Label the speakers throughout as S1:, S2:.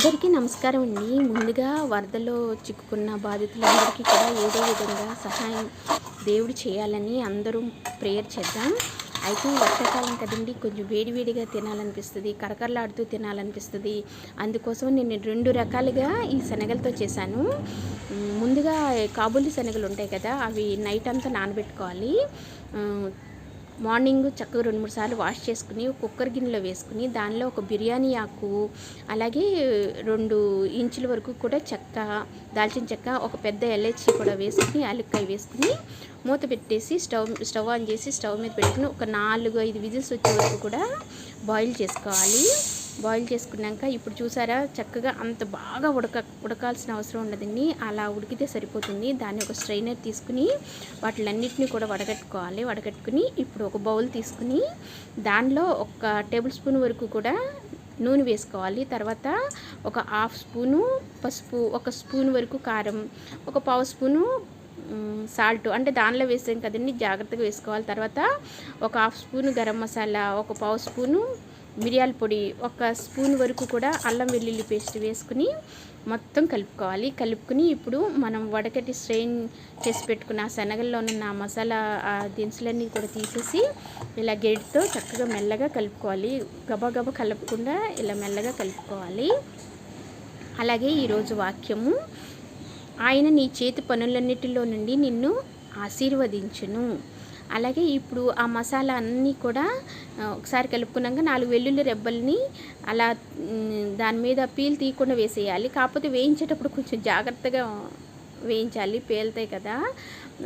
S1: అందరికీ నమస్కారం అండి. ముందుగా వరదలో చిక్కుకున్న బాధితులందరికీ కూడా ఏదో విధంగా సహాయం దేవుడు చేయాలని అందరూ ప్రేయర్ చేద్దాం. అయితే వర్షాకాలం కదండి కొంచెం వేడివేడిగా తినాలనిపిస్తుంది కరకరలాడుతూ తినాలనిపిస్తుంది. అందుకోసం నేను రెండు రకాలుగా ఈ శనగలతో చేశాను. ముందుగా కాబూలి శనగలు ఉంటాయి కదా అవి నైట్ అంతా నానబెట్టుకోవాలి. మార్నింగ్ చక్కగా రెండు మూడు సార్లు వాష్ చేసుకుని కుక్కర్ గిన్నెలో వేసుకుని దానిలో ఒక బిర్యానీ ఆకు అలాగే రెండు ఇంచుల వరకు కూడా చెక్క దాల్చిన చెక్క ఒక పెద్ద ఎలైచి కూడా వేసుకుని యాలక్కాయ వేసుకుని మూత పెట్టేసి స్టవ్ స్టవ్ ఆన్ చేసి స్టవ్ మీద పెట్టుకుని ఒక నాలుగు ఐదు విజిల్స్ వచ్చే వరకు కూడా బాయిల్ చేసుకోవాలి. బాయిల్ చేసుకున్నాక ఇప్పుడు చూసారా చక్కగా అంత బాగా ఉడక ఉడకాల్సిన అవసరం ఉండదండి అలా ఉడికితే సరిపోతుంది. దాన్ని ఒక స్ట్రైనర్ తీసుకుని వాటిలన్నింటినీ కూడా వడగట్టుకోవాలి. వడగట్టుకుని ఇప్పుడు ఒక బౌల్ తీసుకుని దానిలో ఒక టేబుల్ స్పూన్ వరకు కూడా నూనె వేసుకోవాలి. తర్వాత ఒక హాఫ్ స్పూను పసుపు ఒక స్పూన్ వరకు కారం ఒక పావు స్పూను సాల్ట్. అంటే దానిలో వేసాం కదండి జాగ్రత్తగా వేసుకోవాలి. తర్వాత ఒక హాఫ్ స్పూన్ గరం మసాలా ఒక పావు స్పూను మిరియాల పొడి ఒక స్పూన్ వరకు కూడా అల్లం వెల్లుల్లి పేస్ట్ వేసుకుని మొత్తం కలుపుకోవాలి. కలుపుకుని ఇప్పుడు మనం వడకట్టి స్ట్రెయిన్ చేసి పెట్టుకున్న శనగల్లో ఉన్న మసాలా దినుసులన్నీ కూడా తీసేసి ఇలా గెడ్తో చక్కగా మెల్లగా కలుపుకోవాలి. గబగబ కలపకుండా ఇలా మెల్లగా కలుపుకోవాలి. అలాగే ఈరోజు వాక్యము ఆయన నీ చేతి పనులన్నిటిలో నుండి నిన్ను ఆశీర్వదించును. అలాగే ఇప్పుడు ఆ మసాలా అన్నీ కూడా ఒకసారి కలుపుకున్నాక నాలుగు వెల్లుల్లి రెబ్బల్ని అలా దాని మీద పీల్ తీయకుండా వేసేయాలి. కాకపోతే వేయించేటప్పుడు కొంచెం జాగ్రత్తగా వేయించాలి. పేలుతాయి కదా.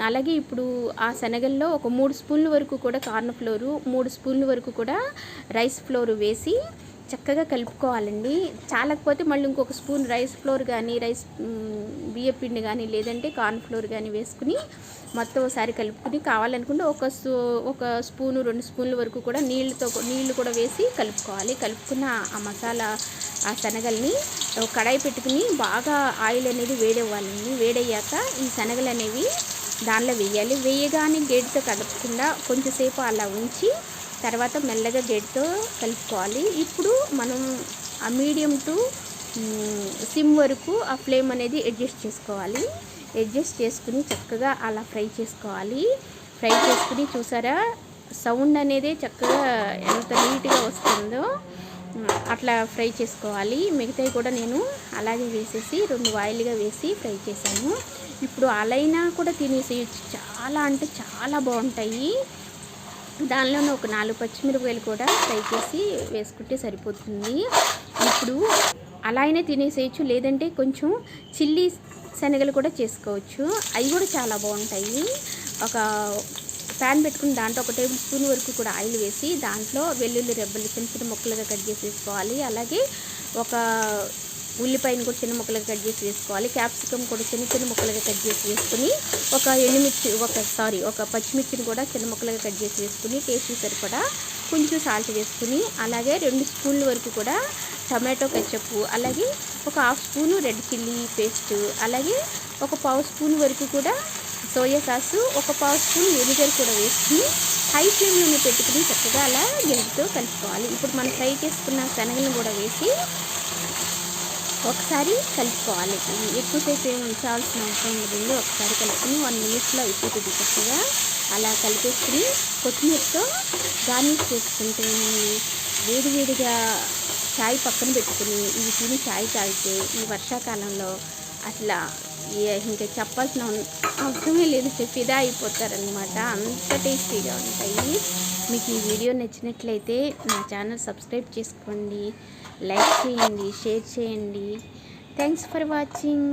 S1: అలాగే ఇప్పుడు ఆ శనగల్లో ఒక మూడు స్పూన్ల వరకు కూడా కార్న్ ఫ్లోరు మూడు స్పూన్ల వరకు కూడా రైస్ ఫ్లోర్ వేసి చక్కగా కలుపుకోవాలండి. చాలకపోతే మళ్ళీ ఇంకొక స్పూన్ రైస్ ఫ్లోర్ కానీ రైస్ బియ్య పిండి కానీ లేదంటే కార్న్ ఫ్లోర్ కానీ వేసుకుని మొత్తం ఒకసారి కలుపుకుని కావాలనుకుంటే ఒక స్పూ- ఒక స్పూను రెండు స్పూన్ల వరకు కూడా నీళ్ళతో నీళ్ళు కూడా వేసి కలుపుకోవాలి. కలుపుకున్న ఆ మసాలా ఆ శనగల్ని కడాయి పెట్టుకుని బాగా ఆయిల్ అనేది వేడవ్వాలండి. వేడయ్యాక ఈ శనగలు అనేవి దానిలో వేయాలి. వేయగానే గేటుతో కదపకుండా కొంచెంసేపు అలా ఉంచి తర్వాత మెల్లగా గేటుతో కలుపుకోవాలి. ఇప్పుడు మనం ఆ మీడియం టు సిమ్ వరకు ఆ ఫ్లేమ్ అనేది అడ్జస్ట్ చేసుకోవాలి. అడ్జస్ట్ చేసుకుని చక్కగా అలా ఫ్రై చేసుకోవాలి. ఫ్రై చేసుకుని చూసారా? సౌండ్ అనేది చక్కగా ఎంత నీట్గా వస్తుందో అట్లా ఫ్రై చేసుకోవాలి. మిగతావి కూడా నేను అలాగే వేసేసి రెండు ఆయిల్గా వేసి ఫ్రై చేశాను. ఇప్పుడు అలైనా కూడా తినేసేయచ్చు. చాలా అంటే చాలా బాగుంటాయి. దానిలోనే ఒక నాలుగు పచ్చిమిరపకాయలు కూడా ఫ్రై చేసి వేసుకుంటే సరిపోతుంది. ఇప్పుడు అలా అయినా తినేసేయచ్చు లేదంటే కొంచెం చిల్లీ శనగలు కూడా చేసుకోవచ్చు. అవి కూడా చాలా బాగుంటాయి. ఒక ప్యాన్ పెట్టుకుని దాంట్లో ఒక టేబుల్ స్పూన్ వరకు కూడా ఆయిల్ వేసి దాంట్లో వెల్లుల్లి రెబ్బలు చిన్న చిన్న ముక్కలుగా కట్ చేసి వేసుకోవాలి అలాగే ఒక ఉల్లిపాయను కూడా చిన్న ముక్కలుగా కట్ చేసి వేసుకోవాలి. క్యాప్సికమ్ కూడా చిన్న చిన్న ముక్కలుగా కట్ చేసి వేసుకుని ఒక ఎండుమిర్చి ఒక సారీ ఒక పచ్చిమిర్చిని కూడా చిన్న ముక్కలుగా కట్ చేసి వేసుకుని టేస్ట్ సరిపడా కొంచెం సాల్ట్ వేసుకుని అలాగే రెండు స్పూన్ల వరకు కూడా టమాటో కెచ్చప్ అలాగే ఒక half spoon red chilli paste అలాగే ఒక పావు స్పూన్ వరకు కూడా సోయా సాసు ఒక పావు స్పూన్ వెనిగర్ కూడా వేసుకుని హై ఫ్లేమ్లోనే పెట్టుకుని చక్కగా అలా గెలుపుతో కలుపుకోవాలి. ఇప్పుడు మనం ఫ్రై చేసుకున్న శనగలను కూడా వేసి ఒకసారి కలుపుకోవాలి. ఎక్కువసేపు ఏమి ఉంచాల్సిన అవసరం లేదు ఒకసారి కలుపుకొని వన్ మినిట్స్లో అయిపోతుంది చక్కగా. అలా కలిపేసుకుని కొత్తిమీరతో గార్నిష్ చేసుకుంటే వేడివేడిగా చాయ్ పక్కన పెట్టుకుని ఇవి తిని చాయ్ తాగితే ఈ వర్షాకాలంలో అట్లా ఇంకా చెప్పాల్సిన అవసరమే లేదు. ఫిదా అయిపోతారనమాట అంత టేస్టీగా ఉంటాయి. మీకు ఈ వీడియో నచ్చినట్లయితే నా ఛానల్ సబ్స్క్రైబ్ చేసుకోండి. లైక్ చేయండి షేర్ చేయండి. Thanks for watching.